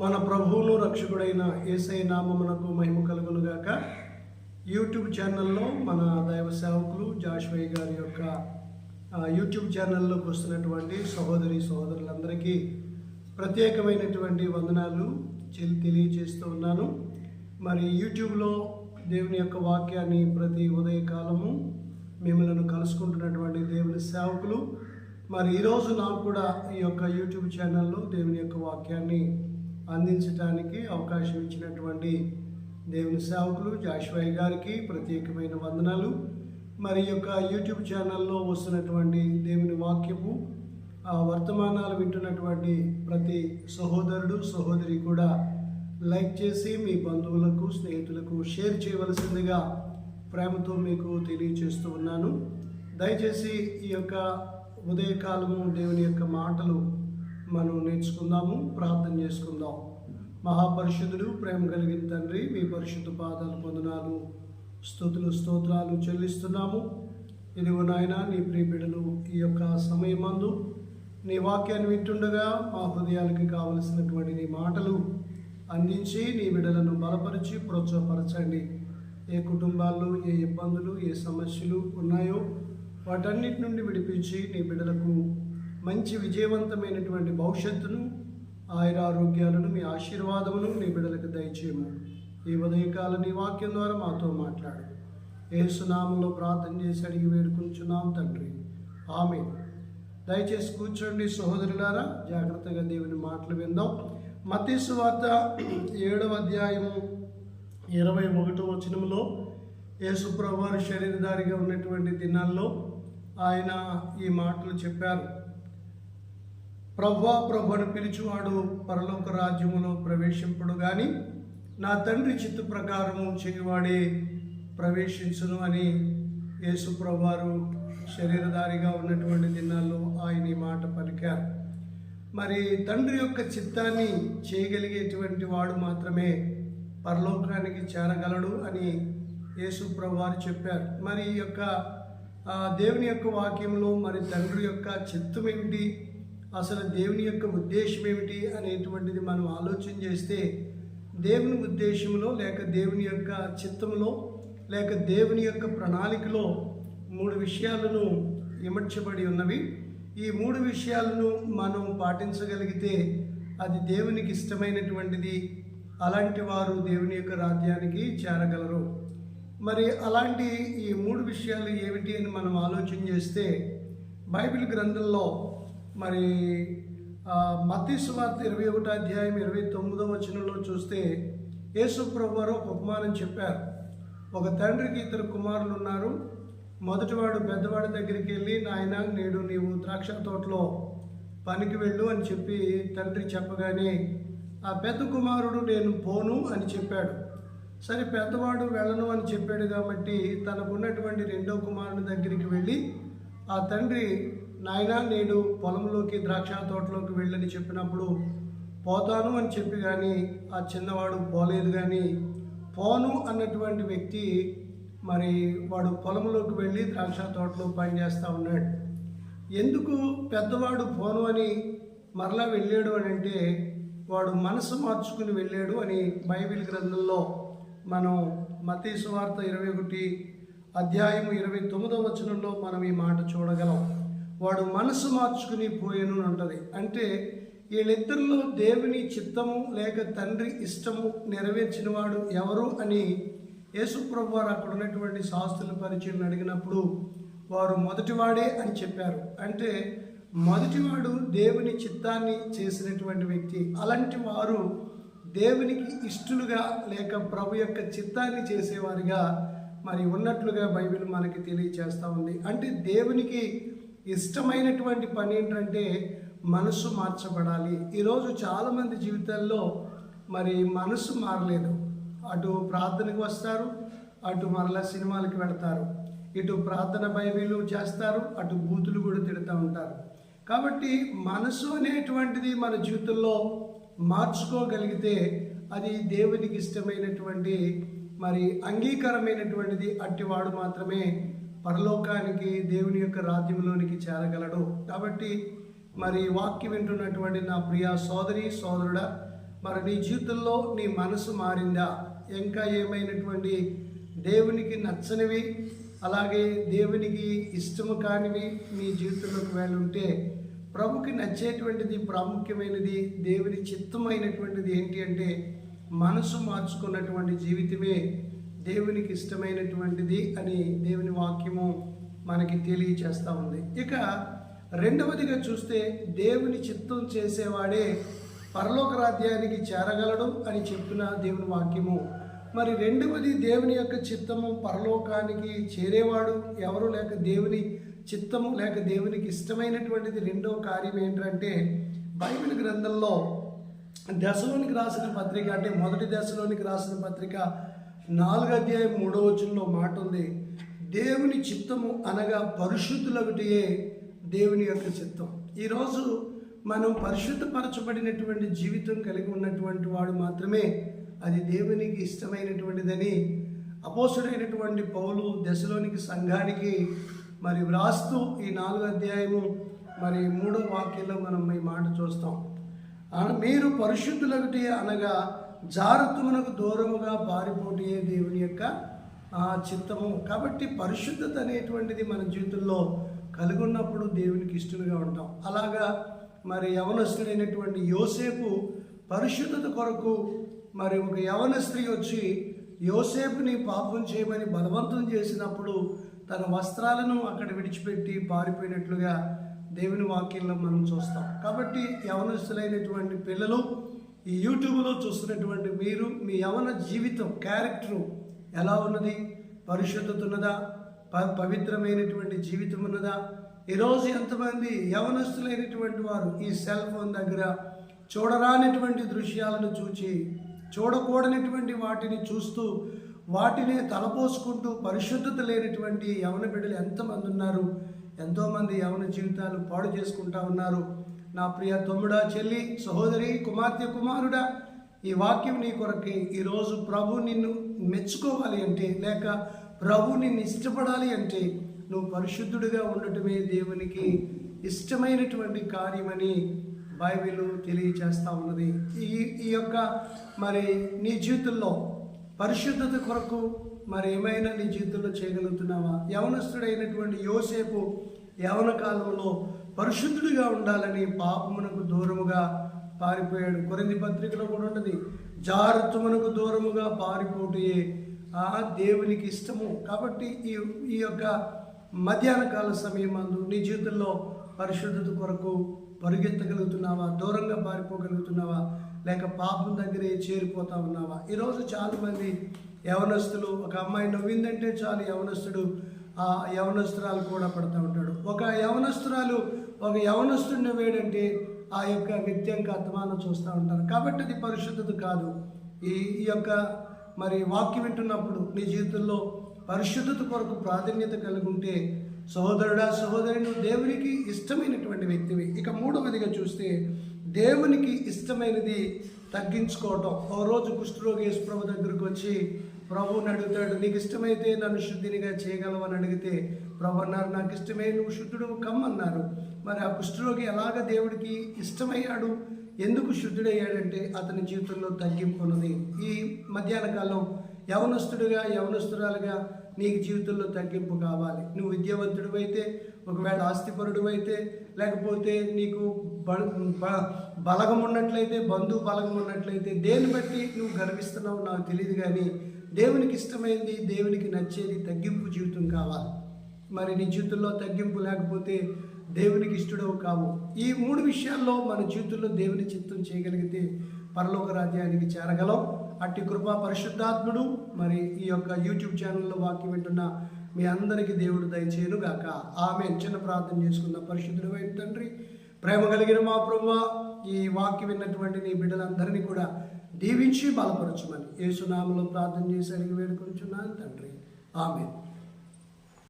మన ప్రభువును రక్షకుడైన ఏసై నామమునకు మహిమ కలుగునుగాక. యూట్యూబ్ ఛానల్లో మన దైవ సేవకులు జాష్వయ్య గారి యొక్క యూట్యూబ్ ఛానల్లోకి వస్తున్నటువంటి సహోదరి సహోదరులందరికీ ప్రత్యేకమైనటువంటి వందనాలు చెల్లి తెలియజేస్తూ ఉన్నాను. మరి యూట్యూబ్లో దేవుని యొక్క వాక్యాన్ని ప్రతి ఉదయకాలము మిమ్మల్ని కలుసుకుంటున్నటువంటి దేవుని సేవకులు. మరి ఈరోజు నాకు కూడా ఈ యొక్క యూట్యూబ్ ఛానల్లో దేవుని యొక్క వాక్యాన్ని అందించడానికి అవకాశం ఇచ్చినటువంటి దేవుని సేవకులు జాషువయ్య గారికి ప్రత్యేకమైన వందనాలు. మరి యొక్క యూట్యూబ్ ఛానల్లో వస్తున్నటువంటి దేవుని వాక్యము ఆ వర్తమానాలు వింటున్నటువంటి ప్రతి సహోదరుడు సహోదరి కూడా లైక్ చేసి మీ బంధువులకు స్నేహితులకు షేర్ చేయవలసిందిగా ప్రేమతో మీకు తెలియచేస్తూ ఉన్నాను. దయచేసి ఈ యొక్క ఉదయకాలము దేవుని యొక్క మాటలు మనం నేర్చుకుందాము ప్రార్థన చేసుకుందాం. మహాపరిశుద్ధుడు ప్రేమ కలిగిన తండ్రి మీ పరిశుద్ధ పాదాలు పొందనాలు. స్థుతులు స్తోత్రాలు చెల్లిస్తున్నాము. ఇదిగో నాయన నీ ప్రియబిడలు ఈ యొక్క సమయమందు నీ వాక్యాన్ని వింటుండగా మా హృదయాలకి కావలసినటువంటి నీ మాటలు అందించి నీ బిడలను బలపరిచి ప్రోత్సాహపరచండి. ఏ కుటుంబాల్లో ఏ ఇబ్బందులు ఏ సమస్యలు ఉన్నాయో వాటన్నిటి నుండి విడిపించి నీ బిడ్డలకు మంచి విజయవంతమైనటువంటి భవిష్యత్తును ఆయుర ఆరోగ్యాలను మీ ఆశీర్వాదమును నీ బిడ్డలకు దయచేయము ఈ ఉదయకాల నీ వాక్యం ద్వారా మాతో మాట్లాడు. ఏసునామంలో ప్రార్థన చేసి అడిగి వేడుకుంటున్నాం తండ్రి. ఆమె దయచేసి కూర్చోండి సహోదరులారా జాగ్రత్తగా దేవుని మాటలు విందాం. మతీసు వార్త ఏడవ అధ్యాయము ఇరవై ఒకటో వచనంలో యేసుప్రభు వారు శరీరధారిగా ఉన్నటువంటి దినాల్లో ఆయన ఈ మాటలు చెప్పారు. ప్రభా ప్రభను పిలిచివాడు పరలోక రాజ్యములో ప్రవేశింపడు గాని నా తండ్రి చిత్తు ప్రకారము చెయ్యవాడే ప్రవేశించును అని యేసు ప్రభువారు శరీరధారిగా ఉన్నటువంటి దినాల్లో ఆయన ఈ మాట పలికారు. మరి తండ్రి యొక్క చిత్తాన్ని చేయగలిగేటువంటి వాడు మాత్రమే పరలోకానికి చేరగలడు అని యేసు ప్రభువారు చెప్పారు. మరి ఈ యొక్క దేవుని యొక్క వాక్యంలో మరి తండ్రి యొక్క చిత్తం ఏమిటి అసలు దేవుని యొక్క ఉద్దేశం ఏమిటి అనేటువంటిది మనం ఆలోచన చేస్తే దేవుని ఉద్దేశంలో లేక దేవుని యొక్క చిత్తంలో లేక దేవుని యొక్క ప్రణాళికలో మూడు విషయాలను ఇమర్చబడి ఉన్నవి. ఈ మూడు విషయాలను మనం పాటించగలిగితే అది దేవునికి ఇష్టమైనటువంటిది. అలాంటి వారు దేవుని యొక్క రాజ్యానికి చేరగలరు. మరి అలాంటి ఈ మూడు విషయాలు ఏమిటి అని మనం ఆలోచన చేస్తే బైబిల్ గ్రంథంలో మరి మత్తి వార్త ఇరవై ఒకటో అధ్యాయం ఇరవై తొమ్మిదో వచనంలో చూస్తే యేసు ప్రభు వారు ఒక ఉపమానం చెప్పారు. ఒక తండ్రికి ఇద్దరు కుమారులు ఉన్నారు. మొదటివాడు పెద్దవాడి దగ్గరికి వెళ్ళి నాయన నేడు నీవు ద్రాక్ష తోటలో పనికి వెళ్ళు అని చెప్పి తండ్రి చెప్పగానే ఆ పెద్ద కుమారుడు నేను పోను అని చెప్పాడు. సరే పెద్దవాడు వెళ్ళను అని చెప్పాడు కాబట్టి తనకున్నటువంటి రెండో కుమారుని దగ్గరికి వెళ్ళి ఆ తండ్రి నాయనా నేను పొలంలోకి ద్రాక్ష తోటలోకి వెళ్ళని చెప్పినప్పుడు పోతాను అని చెప్పి కానీ ఆ చిన్నవాడు పోలేదు కానీ పోను అన్నటువంటి వ్యక్తి మరి వాడు పొలంలోకి వెళ్ళి ద్రాక్ష తోటలో పనిచేస్తూ ఉన్నాడు. ఎందుకు పెద్దవాడు పోను అని మరలా వెళ్ళాడు అని అంటే వాడు మనసు మార్చుకుని వెళ్ళాడు అని బైబిల్ గ్రంథంలో మనం మతీసు వార్త ఇరవై ఒకటి అధ్యాయం ఇరవై తొమ్మిదో వచనంలో మనం ఈ మాట చూడగలం. వాడు మనసు మార్చుకుని పోయాను అంటది. అంటే వీళ్ళిద్దరిలో దేవుని చిత్తము లేక తండ్రి ఇష్టము నెరవేర్చిన వాడు ఎవరు అని యేసుప్రభు వారు అక్కడ ఉన్నటువంటి శాస్త్రుల పరిచయం అడిగినప్పుడు వారు మొదటివాడే అని చెప్పారు. అంటే మొదటివాడు దేవుని చిత్తాన్ని చేసినటువంటి వ్యక్తి. అలాంటి వారు దేవునికి ఇష్టలుగా లేక ప్రభు యొక్క చిత్తాన్ని చేసేవారిగా మరి ఉన్నట్లుగా బైబిల్ మనకి తెలియచేస్తూ ఉంది. అంటే దేవునికి ఇష్టమైనటువంటి పని ఏంటంటే మనసు మార్చబడాలి. ఈరోజు చాలామంది జీవితాల్లో మరి మనసు మారలేదు. అటు ప్రార్థనకు వస్తారు అటు మరలా సినిమాలకి వెళతారు. ఇటు ప్రార్థన బైబిలు చేస్తారు అటు బూతులు కూడా తిడుతూ ఉంటారు. కాబట్టి మనసు అనేటువంటిది మన జీవితంలో మార్చుకోగలిగితే అది దేవునికి ఇష్టమైనటువంటి మరి అంగీకారమైనటువంటిది అట్టివాడు మాత్రమే పరలోకానికి దేవుని యొక్క రాజ్యంలోనికి చేరగలడు. కాబట్టి మరి వాక్యం వింటున్నటువంటి నా ప్రియ సోదరి సోదరుడా మరి నీ జీవితంలో నీ మనసు మారిందా? ఇంకా ఏమైనటువంటి దేవునికి నచ్చనివి అలాగే దేవునికి ఇష్టము కానివి నీ జీవితంలోకి వెళ్ళుంటే ప్రభుకి నచ్చేటువంటిది ప్రాముఖ్యమైనది దేవుని చిత్తమైనటువంటిది ఏంటి అంటే మనసు మార్చుకున్నటువంటి జీవితమే దేవునికి ఇష్టమైనటువంటిది అని దేవుని వాక్యము మనకి తెలియచేస్తూ ఉంది. ఇక రెండవదిగా చూస్తే దేవుని చిత్తం చేసేవాడే పరలోక రాజ్యానికి చేరగలడు అని చెప్పిన దేవుని వాక్యము. మరి రెండవది దేవుని యొక్క చిత్తము పరలోకానికి చేరేవాడు ఎవరు లేక దేవుని చిత్తము లేక దేవునికి ఇష్టమైనటువంటిది రెండవ కార్యం ఏంటంటే బైబిల్ గ్రంథంలో దశలోనికి రాసిన పత్రిక అంటే మొదటి దశలోనికి రాసిన పత్రిక నాలుగు అధ్యాయం మూడో వచనంలో మాట ఉంది. దేవుని చిత్తము అనగా పరిశుద్ధులొకటియే దేవుని యొక్క చిత్తం. ఈరోజు మనం పరిశుద్ధపరచబడినటువంటి జీవితం కలిగి ఉన్నటువంటి వాడు మాత్రమే అది దేవునికి ఇష్టమైనటువంటిదని అపోసుడైనటువంటి పౌలు దశలోనికి సంఘానికి మరి వ్రాస్తూ ఈ నాలుగు అధ్యాయము మరి మూడో వాక్యంలో మనం ఈ మాట చూస్తాం. మీరు పరిశుద్ధులొకటి అనగా జారుతుమునకు దూరముగా బారిపోటే దేవుని యొక్క చిత్తము. కాబట్టి పరిశుద్ధత అనేటువంటిది మన జీవితంలో కలిగి ఉన్నప్పుడు దేవునికి ఇష్టలుగా ఉంటాం. అలాగా మరి యవనస్తుడైనటువంటి యోసేపు పరిశుద్ధత కొరకు మరి ఒక యవన స్త్రీ వచ్చి యోసేపుని పాపం చేయమని బలవంతం చేసినప్పుడు తన వస్త్రాలను అక్కడ విడిచిపెట్టి పారిపోయినట్లుగా దేవుని వాక్యంలో మనం చూస్తాం. కాబట్టి యవనస్తులైనటువంటి పిల్లలు ఈ యూట్యూబ్లో చూస్తున్నటువంటి మీరు మీ యవన జీవితం క్యారెక్టరు ఎలా ఉన్నది? పరిశుద్ధత ఉన్నదా? ప పవిత్రమైనటువంటి జీవితం ఉన్నదా? ఈరోజు ఎంతమంది యవనస్తులైనటువంటి వారు ఈ సెల్ ఫోన్ దగ్గర చూడరానటువంటి దృశ్యాలను చూచి చూడకూడనటువంటి వాటిని చూస్తూ వాటిని తలపోసుకుంటూ పరిశుద్ధత లేనటువంటి యవన బిడ్డలు ఎంతమంది ఉన్నారు? ఎంతోమంది యవన జీవితాలు పాడు చేసుకుంటా ఉన్నారు? నా ప్రియ తమ్ముడా చెల్లి సహోదరి కుమార్తె కుమారుడా ఈ వాక్యం నీ కొరకే ఈరోజు ప్రభు నిన్ను మెచ్చుకోవాలి అంటే లేక ప్రభు నిన్ను ఇష్టపడాలి అంటే నువ్వు పరిశుద్ధుడిగా ఉండటమే దేవునికి ఇష్టమైనటువంటి కార్యమని బైబిల్ తెలియచేస్తూ ఉన్నది. ఈ ఈ యొక్క మరి నీ జీవితంలో పరిశుద్ధత కొరకు మరి ఏమైనా నీ జీవితంలో చేయగలుగుతున్నావా? యవనస్తుడైనటువంటి యోసేపు యవన కాలంలో పరిశుద్ధుడిగా ఉండాలని పాపమునకు దూరముగా పారిపోయాడు. కొరింది పత్రికలో కూడా ఉంటుంది జాగ్రత్తమునకు దూరముగా పారిపోటే ఆ దేవునికి ఇష్టము. కాబట్టి ఈ ఈ యొక్క మధ్యాహ్న కాల సమయం నీ జీవితంలో పరిశుద్ధత కొరకు పరిగెత్తగలుగుతున్నావా? దూరంగా పారిపోగలుగుతున్నావా? లేక పాపం దగ్గరే చేరిపోతా ఉన్నావా? ఈరోజు చాలామంది యవనస్తులు ఒక అమ్మాయి నవ్విందంటే చాలు యవనస్తుడు ఆ యవనస్తురాలు కూడా పడుతూ ఉంటాడు. ఒక యవనస్తురాలు ఒక యవనస్తుడిని వేడంటే ఆ యొక్క వ్యక్తి యొక్క అత్తమానం చూస్తూ ఉంటారు. కాబట్టి అది పరిశుద్ధత కాదు. ఈ ఈ యొక్క మరి వాక్యం వింటున్నప్పుడు నీ జీవితంలో పరిశుద్ధత కొరకు ప్రాధాన్యత కలిగి ఉంటే సహోదరుడా సహోదరి నువ్వు దేవునికి ఇష్టమైనటువంటి వ్యక్తివి. ఇక మూడవదిగా చూస్తే దేవునికి ఇష్టమైనది తగ్గించుకోవటం. ఓ రోజు కుష్ఠరోగి యేసు ప్రభు దగ్గరకు వచ్చి ప్రభువుని అడుగుతాడు నీకు ఇష్టమైతే నన్ను శుద్ధినిగా చేయగలవని అడిగితే ప్రభు అన్నారు నాకు ఇష్టమే నువ్వు శుద్ధుడు కమ్మన్నారు. మరి ఆ కుష్ఠరోగి ఎలాగ దేవుడికి ఇష్టమయ్యాడు? ఎందుకు శుద్ధుడయ్యాడంటే అతని జీవితంలో తగ్గింపు ఉన్నది. ఈ మధ్యాహ్న కాలం యవనస్తుడిగా యవనస్తురాలుగా నీకు జీవితంలో తగ్గింపు కావాలి. నువ్వు విద్యావంతుడు అయితే ఒకవేళ ఆస్తిపరుడు అయితే లేకపోతే నీకు బ బలగం ఉన్నట్లయితే బంధువు బలగం ఉన్నట్లయితే దేన్ని బట్టి నువ్వు గర్విస్తున్నావు నాకు తెలియదు కానీ దేవునికి ఇష్టమైంది దేవునికి నచ్చేది తగ్గింపు జీవితం కావాలి. మరి నీ జీవితంలో తగ్గింపు లేకపోతే దేవునికి ఇష్టడవు కావు. ఈ మూడు విషయాల్లో మన జీవితంలో దేవుని చిత్తం చేయగలిగితే పరలోక రాజ్యానికి చేరగలం. అట్టి కృపా పరిశుద్ధాత్ముడు. మరి ఈ యొక్క యూట్యూబ్ ఛానల్లో వాక్యం వింటున్న మీ అందరికీ దేవుడు దయచేయను గాక. ఆమె చిన్న ప్రార్థన చేసుకున్న పరిశుద్ధుడు వైపు తండ్రి ప్రేమ కలిగిన మా ప్రభు ఈ వాక్యం విన్నటువంటి నీ బిడ్డలందరినీ కూడా దీవించి బలపరచమని యేసునామలో ప్రార్థన చేసి అడిగి వేడుకొంచున్నాను తండ్రి. ఆమె